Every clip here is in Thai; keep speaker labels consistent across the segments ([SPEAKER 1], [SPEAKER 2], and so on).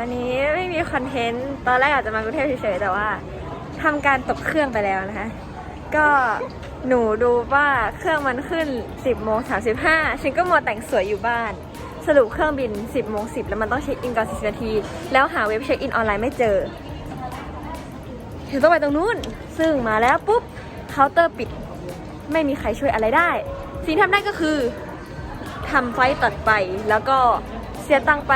[SPEAKER 1] วันนี้ไม่มีคอนเทนต์ ตอนแรกอาจจะมากรุงเทพเฉยๆ แต่ว่าทำการตกเครื่องไปแล้วนะคะ ก็หนูดูว่าเครื่องมันขึ้น 10โมง35ฉันก็มัวแต่งสวยอยู่บ้าน สรุปเครื่องบิน 10โมง10 แล้วมันต้องเช็คอินก่อน10นาที แล้วหาเว็บเช็คอินออนไลน์ไม่เจอถึงต้องไปตรงนู้น ซึ่งมาแล้วปุ๊บเคาน์เตอร์ปิด ไม่มีใครช่วยอะไรได้ สิ่งที่ทำได้ก็คือทำไฟตัดไปแล้วก็เสียตังไป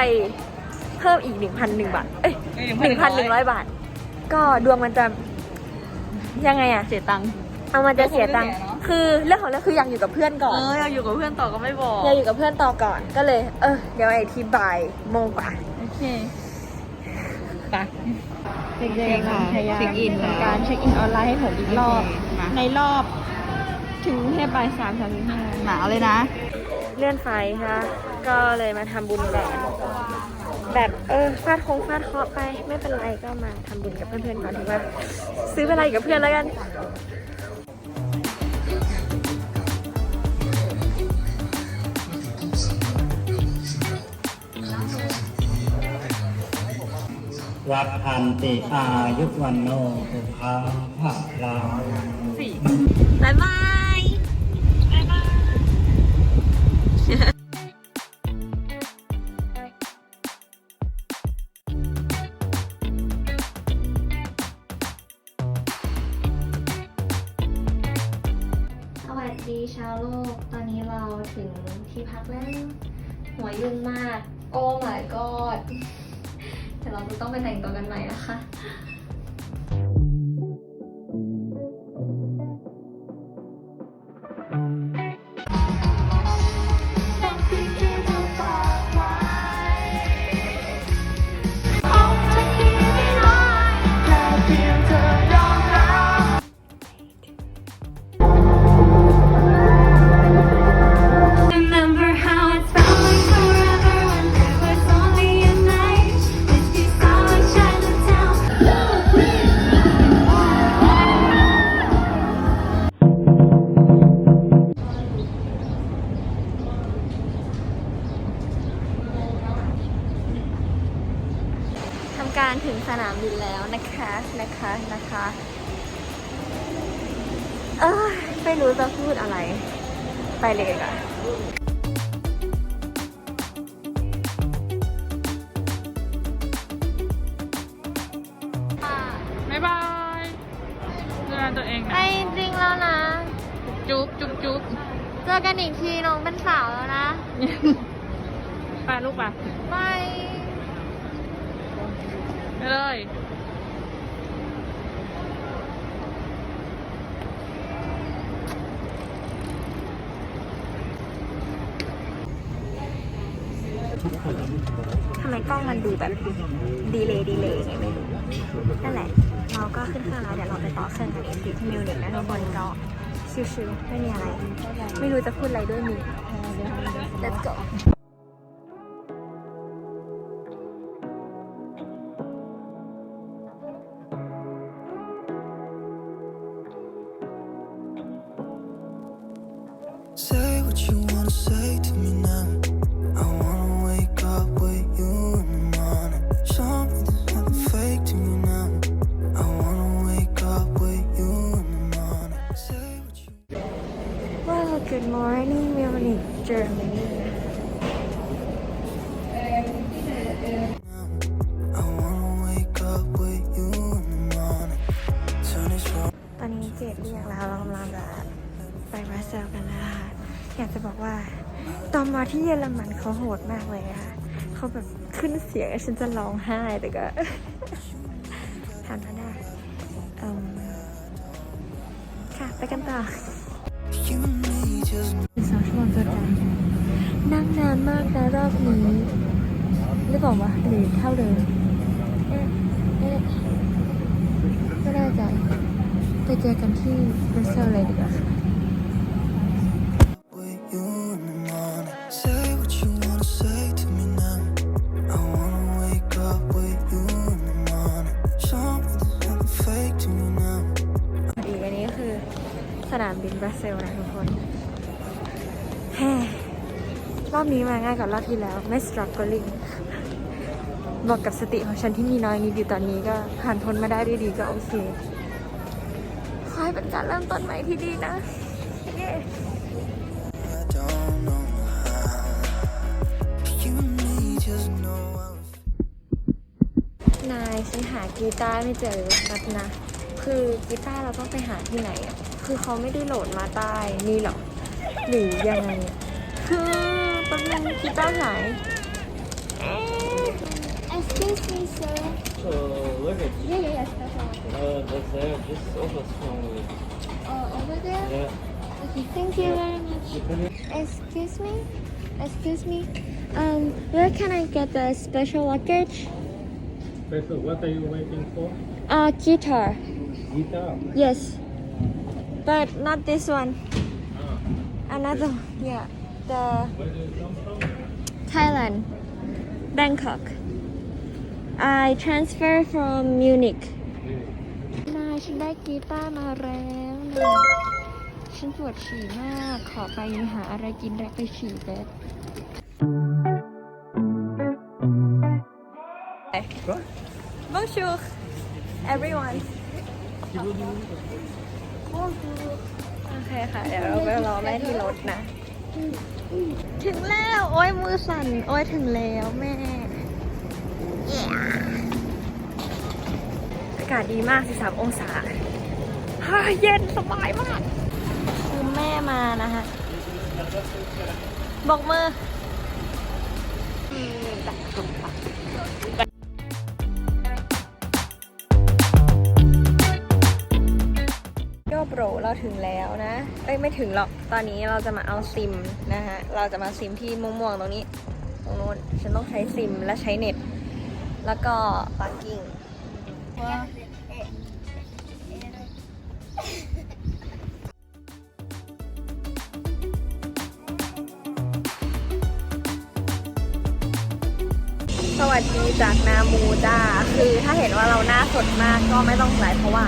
[SPEAKER 1] เพิ่มอีก 1,001บาท เอ้ย1,100 บาท ก็ดวงมันจะยังไงอะ
[SPEAKER 2] เสียตังค์
[SPEAKER 1] เอามันจะเสียตังค์
[SPEAKER 2] ก็คงไม่แน่เนอะ
[SPEAKER 1] คือเรื่องของเรื่องคืออยากอยู่กับเพื่อนก่อน
[SPEAKER 2] เอออยากอยู่กับเพื่อนต่อก็ไม่บอก
[SPEAKER 1] อยากอยู่กับเพื่อนต่อก่อนก็เลย เออเดี๋ยวไอทีบ่ายโมงกว่า
[SPEAKER 2] โอเคไป
[SPEAKER 1] เด็กๆค่ะ
[SPEAKER 2] เช็คอินแล้ว
[SPEAKER 1] การเช็คอินออนไลน์ให้ผมอีกรอบ
[SPEAKER 2] โอเคมา
[SPEAKER 1] ในรอบถึงเทพบ่ายสามสามสิบห้า
[SPEAKER 2] หนาวเลยนะ
[SPEAKER 1] เลื่อนไฟค่ะ ก็เลยมาทำบุญก่อน แบบเออฟาดคงฟาดเคราะห์ไปไม่เป็นไรก็มาทำบุญกับเพื่อนๆก่อนถือว่า ซื้อเวลาอยู่กับเพื่อนแล้วกัน
[SPEAKER 3] วัดพันติอายุวันโนสุขังภะลัง
[SPEAKER 1] บ๊ายบาย สวัสดีชาวโลก ตอนนี้เราถึงที่พักแล้ว หัวยุ่งมาก โอ้ my god เดี๋ยวเราจะต้องไปแต่งตัวกันใหม่นะคะ เอ้ยไม่รู้จะพูดอะไร ไปเลยดีกว่อน
[SPEAKER 2] บ๊ายบายดูแลตัวเอง
[SPEAKER 1] ไป
[SPEAKER 2] นะ
[SPEAKER 1] จริงๆแล้วนะ
[SPEAKER 2] จุ๊บจุ๊บจุ๊บ
[SPEAKER 1] เจอกันอีกทีน้องเป็นสาวแล้วนะ
[SPEAKER 2] ไปลูกไป
[SPEAKER 1] ไป
[SPEAKER 2] ไปเลย
[SPEAKER 1] ทำไมกล้องมันดูแบบดีเลย์ดีเลย์ไงไม่รู้นั่นแหละ เราก็ขึ้นเครื่องแล้วเดี๋ยวเราไปต่อเครื่องกันเองที่มิวนิกนะทุกคนก็ชิวๆไม่มีอะไร ไม่รู้จะพูดอะไรด้วยมึง let's go
[SPEAKER 4] Say
[SPEAKER 1] morning Munich Germany
[SPEAKER 4] I wanna wake up with you in the morning. Turn this round.
[SPEAKER 1] ตอนนี้เจ็ดเรียกแล้วเรากำลังจะไปบรัสเซลกันแล้วค่ะอยากจะบอกว่า ตอนมาที่เยอรมันเขาโหดมากเลยค่ะเขาแบบขึ้นเสียงฉันจะร้องไห้แต่ก็ ทำไม่ได้เอิ่มค่ะ ไปกันต่อ
[SPEAKER 4] You and me just
[SPEAKER 1] สองชั่วโมงจนกันนั่งนาน มากนะรอบนี้หรือบอกว่าหรือเท่าเดิมเอ๊ะเอ๊ะไม่แน่ใจไปเจอกันที่บรัสเซลเลยดีกว่าค่ะ
[SPEAKER 4] with you in the morning. Say what you wanna say to me now. I wanna wake up with you in the morning. Show me there's nothing fake to me now.
[SPEAKER 1] อีกอันนี้ก็คือสนามบินบรัสเซลนะทุกคนแฮ่ รอบนี้มาง่ายกว่ารอบที่แล้ว ไม่ struggling บอกกับสติของฉันที่มีน้อยนิดอยู่ตอนนี้ก็ผ่านพ้นมาได้ด้วยดีก็โอเคขอให้เป็นการเริ่มต้นใหม่ที่ดีนะ เย้
[SPEAKER 4] I don't know how. You and me just know how.
[SPEAKER 1] นายฉันหากีตาร์ไม่เจอครับนะ คือกีตาร์เราต้องไปหาที่ไหนอะ คือเขาไม่ได้โหลดมาใต้นี่หรอหรือยังไงอะคือแ ป๊บนึงกีตาร์หายเอ๊ะ
[SPEAKER 5] Excuse me, sir.
[SPEAKER 6] So look at
[SPEAKER 5] Yeah, yeah, yeah, special.
[SPEAKER 6] uh, that's there. This sofa's from
[SPEAKER 5] Uh, over there?
[SPEAKER 6] yeah.
[SPEAKER 5] Okay, thank you very much.
[SPEAKER 6] You put it.
[SPEAKER 5] Excuse me? Excuse me? Um, where can I get the special luggage?
[SPEAKER 6] Special, what are you waiting for?
[SPEAKER 1] Uh, guitar.
[SPEAKER 6] Guitar.
[SPEAKER 1] Yes. But not this one.
[SPEAKER 6] Ah.
[SPEAKER 1] Another. Yeah. The
[SPEAKER 6] Where do you come from?
[SPEAKER 1] Thailand. Bangkok. I transfer from Munich. นายฉันได้กีตาร์มาแล้วนะฉันปวดฉี่มาก ขอไปหาอะไรกินแล้วไปฉี่แป๊บ Bonjour everyone โอเคค่ะ เดี๋ยวเราไปรอแม่ที่รถนะ ถึงแล้ว โอ้ยมือสั่น โอ้ยถึงแล้วแม่ อากาศดีมาก 13 องศาฮ่าเย็นสบายมาก คือแม่มานะคะบอกมือ โปรเราถึงแล้วนะเอ้ยไม่ถึงหรอกตอนนี้เราจะมาเอาซิมนะฮะเราจะมาซิมที่ม่วงๆตรงนี้ ตรงโน้นฉันต้องใช้ซิมและใช้เน็ต แล้วก็ปาร์กิ้งสวัสดีจากนามูจ้าคือถ้าเห็นว่าเราหน้าสดมากก็ไม่ต้องไลฟ์เพราะว่า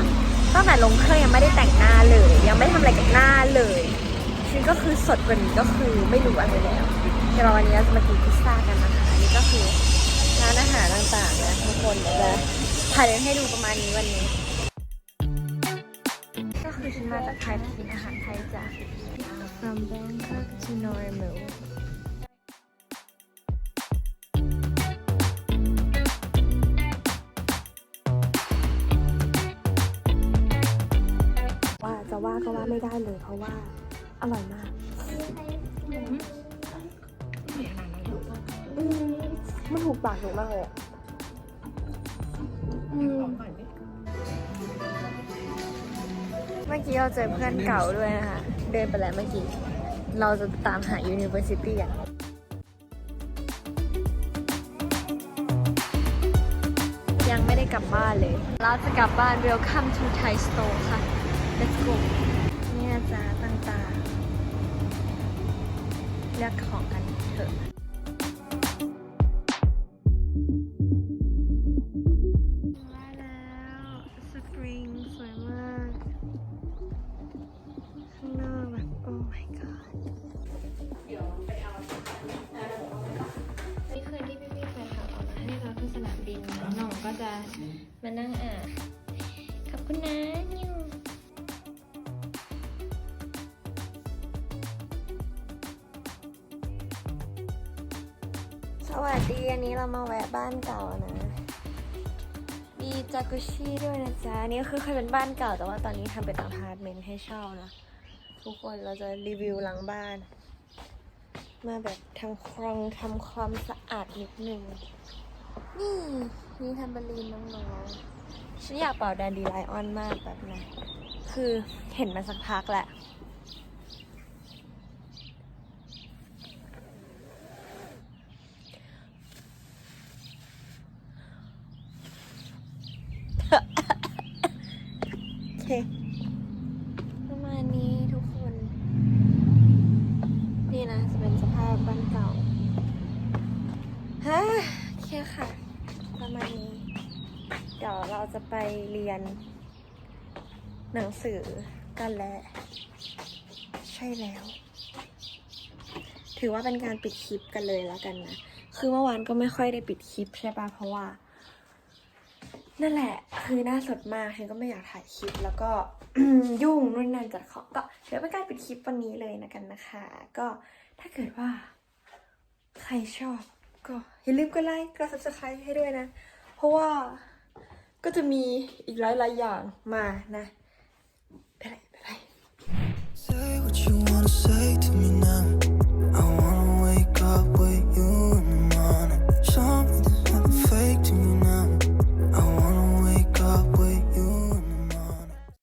[SPEAKER 1] ตั้งแต่ลงเครื่องยังไม่ได้แต่งหน้าเลย ยังไม่ทำอะไรกับหน้าเลยชีวิตก็คือสดกว่านี้ก็คือไม่รู้อะไรแล้วเดี๋ยววันนี้จะมากินพิซซ่ากันนะคะนนี้ก็คือร้านอาหารต่างๆนะทุกคนเดี๋ยวจะถ่ายเล่นให้ดูประมาณนี้วันนี้ ก็คือฉันมาจากไทยกินอาหารไทยจ้ะ from Bangkok to Normal ไม่ได้เลยเพราะว่าอร่อยมากมันถูกปากหนูมากเลยอะเมื่อกี้เราเจอเพื่อนเก่าด้วยนะคะเดินไปแล้วเมื่อกี้ เราจะตามหา University อะยังไม่ได้กลับบ้านเลยเราจะกลับบ้าน Welcome to Thai Store ค่ะ Let's go เลือกของกันเถอะมาแล้วสปริงสวยมาก ข้างนอกแบบ โอ้ my god นี่คือที่พี่ๆแฟนคลับเอามาให้เราที่สนามบินนะน้องก็จะมานั่งอ่านขอบคุณนะ วสวัสดีอันนี้เรามาแวะบ้านเก่านะ มีจากุชิด้วยนะจ๊ะนี่คือเคยเป็นบ้านเก่า แต่ว่าตอนนี้ทำเป็นอพาร์ตเมนต์ให้เช่านะ ทุกคนเราจะรีวิวหลังบ้าน มาแบบทำครองทำความสะอาดนิดนึง นี่มีทัมเบอรีนน้องๆฉันอยากเป่าแดนดีไลออนมากแบบนะ คือเห็นมาสักพักแหละ โอเค ประมาณนี้ทุกคน นี่นะ จะเป็นสภาพบ้านเก่าฮะโอเคค่ะ ประมาณนี้ เดี๋ยวเราจะไปเรียน หนังสือกันแล้ว ใช่แล้ว ถือว่าเป็นการปิดคลิปกันเลยแล้วกันนะ คือเมื่อวานก็ไม่ค่อยได้ปิดคลิปใช่ปะเพราะว่า นั่นแหละ คือหน้าสดมากฉันก็ไม่อยากถ่ายคลิปแล้วก็ยุ่งนู่นนั่นจัดของก็เดี๋ยวไม่กล้ปิดคลิปวันนี้เลยนะกันนะคะ ก็ ถ้าเกิดว่า ใครชอบก็อย่าลืมกดไลค์กด subscribe ให้ด้วยนะ เพราะว่าก็จะมีอีกหลายๆอย่างมานะไปเลยไปเลย
[SPEAKER 4] Say what you wanna say to me